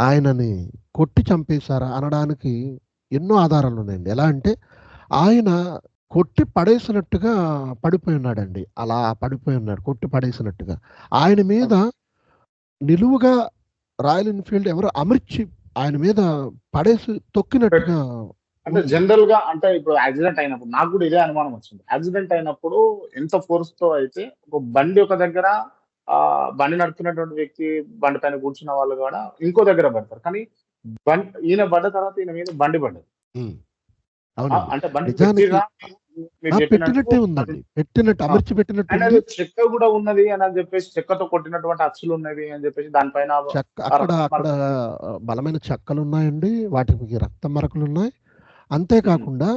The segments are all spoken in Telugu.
ఆయనని కొట్టి చంపేశారా అనడానికి ఎన్నో ఆధారాలు ఉన్నాయండి. ఎలా అంటే ఆయన కొట్టి పడేసినట్టుగా పడిపోయి ఉన్నాడండి. అలా పడిపోయి ఉన్నాడు. కొట్టి పడేసినట్టుగా. ఆయన మీద నిలువుగా రాయల్ ఎన్‌ఫీల్డ్ ఎవరో అమర్చి ఆయన మీద పడేసి తొక్కినట్టుగా అంటే జనరల్ జనరల్‌గా అంటే ఇప్పుడు యాక్సిడెంట్ అయినప్పుడు నాకు కూడా ఇదే అనుమానం వచ్చింది. యాక్సిడెంట్ అయినప్పుడు ఎంత ఫోర్స్‌తో అయితే ఒక బండి ఒక దగ్గర బండి నడుపుతున్నటువంటి వ్యక్తి బండి పైన కూర్చున్న వాళ్ళు కూడా ఇంకో దగ్గర పడతారు. కానీ బం ఈయన పడ్డ తర్వాత ఈయన మీద బండి పడ్డది. అంటే బండి పెట్టినట్టే ఉందండి. పెట్టినట్టు ఆ! అమర్చి పెట్టినట్టు చెక్క కూడా ఉన్నది అని చెప్పేసి చెక్కతో కొట్టినటువంటి అచ్చులు ఉన్నవి అని చెప్పేసి దానిపైన అక్కడ మరకలు బలమైన చెక్కలున్నాయండి. వాటికి రక్త మరకలున్నాయి. హ్మ్. అంతేకాకుండా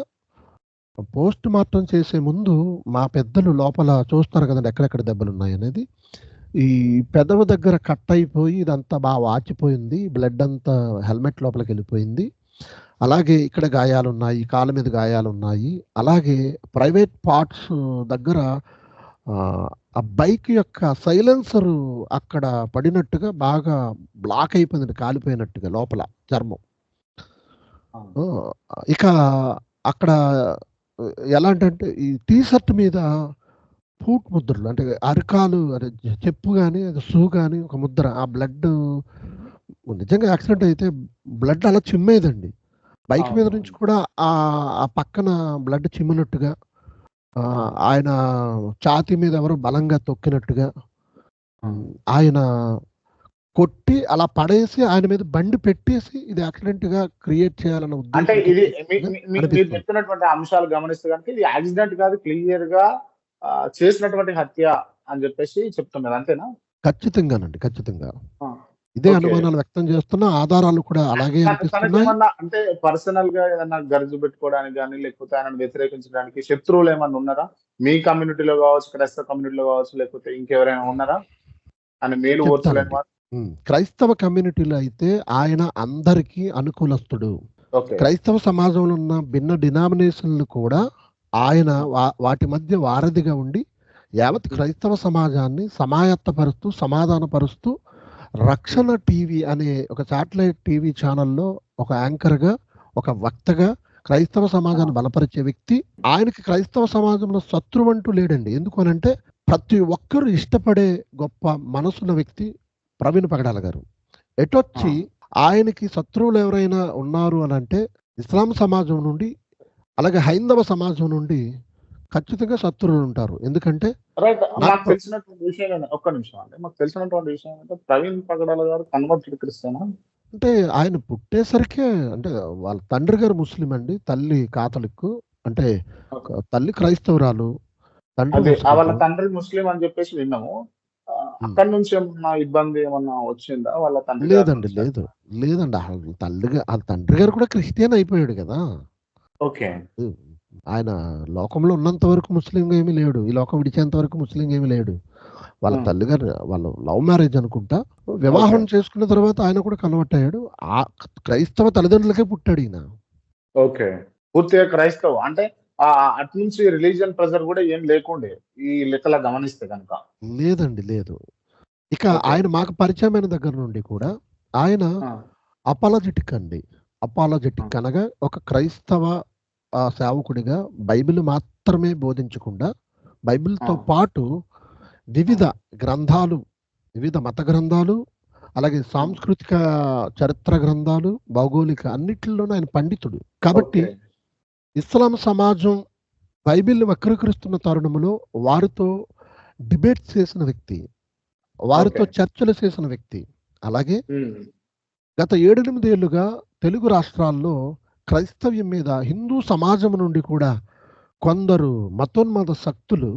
పోస్ట్ మార్టం చేసే ముందు మా పెద్దలు లోపల చూస్తారు కదండీ ఎక్కడెక్కడ దెబ్బలున్నాయనేది. ఈ పెదవి దగ్గర కట్ అయిపోయి ఇదంతా బా వాచిపోయింది. బ్లడ్ అంతా హెల్మెట్ లోపలికెళ్ళిపోయింది. అలాగే ఇక్కడ గాయాలున్నాయి. కాళ్ళ మీద గాయాలున్నాయి. అలాగే ప్రైవేట్ పార్ట్స్ దగ్గర ఆ బైక్ యొక్క సైలెన్సరు అక్కడ పడినట్టుగా బాగా బ్లాక్ అయిపోయిందండి. కాలిపోయినట్టుగా లోపల చర్మం. ఇక అక్కడ ఎలాంటంటే ఈ టీ షర్ట్ మీద ఫూట్ ముద్రలు అంటే అరికాలు అదే చెప్పు గాని, షూ గాని ఒక ముద్ర. ఆ బ్లడ్డు నిజంగా యాక్సిడెంట్ అయితే బ్లడ్ అలా చిమ్మేదండి. బైక్ మీద నుంచి. కూడా ఆ పక్కన బ్లడ్ చిమ్మినట్టుగా! ఆయన ఛాతీ మీద ఎవరో బలంగా తొక్కినట్టుగా. ఆయన కొట్టి అలా పడేసి ఆయన మీద బండి పెట్టేసి ఇది యాక్సిడెంట్‌గా క్రియేట్ చేయాలన్న అంటే ఉద్దేశంతో ఇది మీరు. చెప్తున్నటువంటి అంశాలు గమనిస్తే గనుక ఇది యాక్సిడెంట్ కాదు క్లియర్‌గా ఆహ్, చేసినటువంటి హత్య అని చెప్పేసి చెప్తున్నారు. అంతేనా? ఖచ్చితంగానండి. ఖచ్చితంగా. ఇదే. అనుమానాలు వ్యక్తం చేస్తున్నా. ఆధారాలు కూడా అలాగే అంటే పర్సనల్‌గా ఏదన్నా గర్జు పెట్టుకోవడానికి గాని, లేకపోతే ఆయనను వ్యతిరేకించడానికి శత్రువులు ఏమన్నా ఉన్నారా? మీ కమ్యూనిటీలో కావచ్చు, క్రైస్తవ కమ్యూనిటీలో కావచ్చు, లేకపోతే ఇంకెవరైనా ఉన్నారా? ఆయన మేలు ఓర్చలేని. క్రైస్తవ కమ్యూనిటీలో అయితే ఆయన అందరికీ అనుకూలస్తుడు. క్రైస్తవ సమాజంలో ఉన్న భిన్న డినామినేషన్‌లు కూడా ఆయన వా వాటి మధ్య వారధిగా ఉండి యావత్. క్రైస్తవ సమాజాన్ని సమాయత్తపరుస్తూ, సమాధానపరుస్తూ రక్షణ. టీవీ అనే ఒక శాటిలైట్ టీవీ ఛానెల్‌లో ఒక యాంకర్‌గా, ఒక వక్తగా క్రైస్తవ! సమాజాన్ని బలపరిచే వ్యక్తి. ఆయనకి క్రైస్తవ సమాజంలో శత్రువంటూ లేడండి. ఎందుకు అనంటే ప్రతి ఒక్కరు ఇష్టపడే గొప్ప మనసున్న వ్యక్తి ప్రవీణ్ పగడాల గారు. ఎటొచ్చి ఆయనకి శత్రువులు ఎవరైనా ఉన్నారు అనంటే ఇస్లాం సమాజం నుండి, అలాగే హైందవ సమాజం నుండి ఖచ్చితంగా శత్రువులు ఉంటారు. ఎందుకంటే. నాకు తెలిసినటువంటి విషయం ఒక్క నిమిషం అండి. మాకు తెలిసినటువంటి విషయం ఏంటంటే ప్రవీణ్ పగడాల గారు కన్వర్టెడ్ క్రిస్టియనా? అంటే ఆయన పుట్టేసరికే అంటే వాళ్ళ తండ్రి గారు ముస్లిం అండి. తల్లి కాథలిక్కు. అంటే తల్లి క్రైస్తవురాలు. తండ్రి! వాళ్ళ. తండ్రి ముస్లిం అని చెప్పేసి విన్నాము. అక్కడి నుంచి ఏమన్నా ఇబ్బంది ఏమన్నా వచ్చిందా? వాళ్ళ తండ్రి లేదండి. లేదు. లేదండి. తల్లిగా తండ్రి గారు కూడా క్రిస్టియన్ అయిపోయాడు గదా! ఓకే. ఆయన లోకంలో ఉన్నంత వరకు ముస్లింగా ఏమీ లేడు. ఈ లోకం విడిచేంత వరకు ముస్లింగా ఏమీ లేడు. వాళ్ళ. తల్లిగారు వాళ్ళు లవ్ మ్యారేజ్ అనుకుంటా. వివాహం చేసుకున్న తర్వాత ఆయన కూడా కన్వర్ట్ అయ్యాడు. ఆ క్రైస్తవ తల్లిదండ్రులకే పుట్టాడు ఈయన. ఓకే. పూర్తిగా క్రైస్తవం. అంటే ఆహ్, అటునుంచి రిలీజియన్ ప్రెషర్ కూడా ఏం లేకుండే. ఈ లెక్కల గమనిస్తే గనక. లేదండి. లేదు. ఇక. ఆయన మాకు పరిచయమైన దగ్గర నుండి కూడా ఆయన! అపాలజెటిక్ అండి. అపాలజెటిక్ అనగా ఒక క్రైస్తవ సేవకుడిగా బైబిల్ మాత్రమే బోధించకుండా! బైబిల్‌తో పాటు వివిధ! గ్రంథాలు, వివిధ మత గ్రంథాలు, అలాగే! సాంస్కృతిక చరిత్ర గ్రంథాలు, భౌగోళిక అన్నిటిలోనూ ఆయన పండితుడు. కాబట్టి. ఇస్లాం సమాజం బైబిల్‌ని వక్రీకరిస్తున్న తరుణంలో వారితో డిబేట్స్ చేసిన వ్యక్తి. వారితో. చర్చలు చేసిన వ్యక్తి. అలాగే. గత 7, 8 ఏళ్ళుగా తెలుగు రాష్ట్రాల్లో క్రైస్తవ్యం మీద హిందూ సమాజం నుండి కూడా కొందరు మతోన్మాద శక్తులు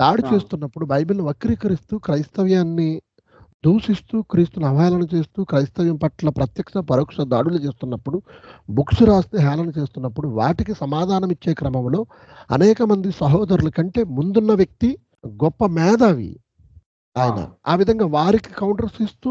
దాడి! చేస్తున్నప్పుడు బైబిల్‌ని వక్రీకరిస్తూ క్రైస్తవ్యాన్ని దూషిస్తూ, క్రీస్తుని అవహేళన చేస్తూ, క్రైస్తవ్యం పట్ల ప్రత్యక్ష, పరోక్ష దాడులు చేస్తున్నప్పుడు, బుక్స్ రాస్తే హేళన చేస్తున్నప్పుడు వాటికి సమాధానం ఇచ్చే క్రమంలో అనేక మంది సహోదరుల కంటే ముందున్న వ్యక్తి గొప్ప మేధావి! ఆయన. ఆ విధంగా వారికి కౌంటర్స్ ఇస్తూ